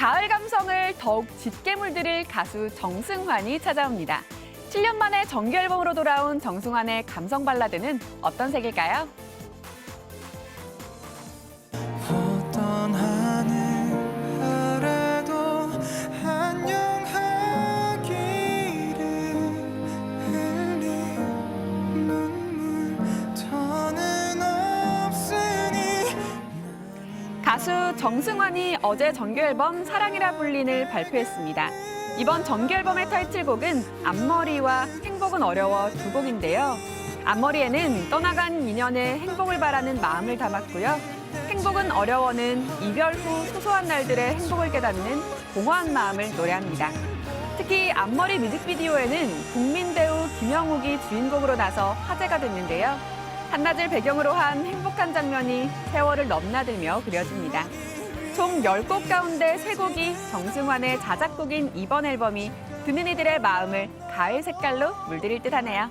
가을 감성을 더욱 짙게 물들일 가수 정승환이 찾아옵니다. 7년 만에 정규 앨범으로 돌아온 정승환의 감성 발라드는 어떤 색일까요? 가수 정승환이 어제 정규 앨범 사랑이라 불린을 발표했습니다. 이번 정규 앨범의 타이틀곡은 앞머리와 행복은 어려워 두 곡인데요. 앞머리에는 떠나간 인연의 행복을 바라는 마음을 담았고요. 행복은 어려워는 이별 후 소소한 날들의 행복을 깨닫는 공허한 마음을 노래합니다. 특히 앞머리 뮤직비디오에는 국민 배우 김영욱이 주인공으로 나서 화제가 됐는데요. 한낮을 배경으로 한 행복한 장면이 세월을 넘나들며 그려집니다. 총 10곡 가운데 3곡이 정승환의 자작곡인 이번 앨범이 듣는 이들의 마음을 가을 색깔로 물들일 듯하네요.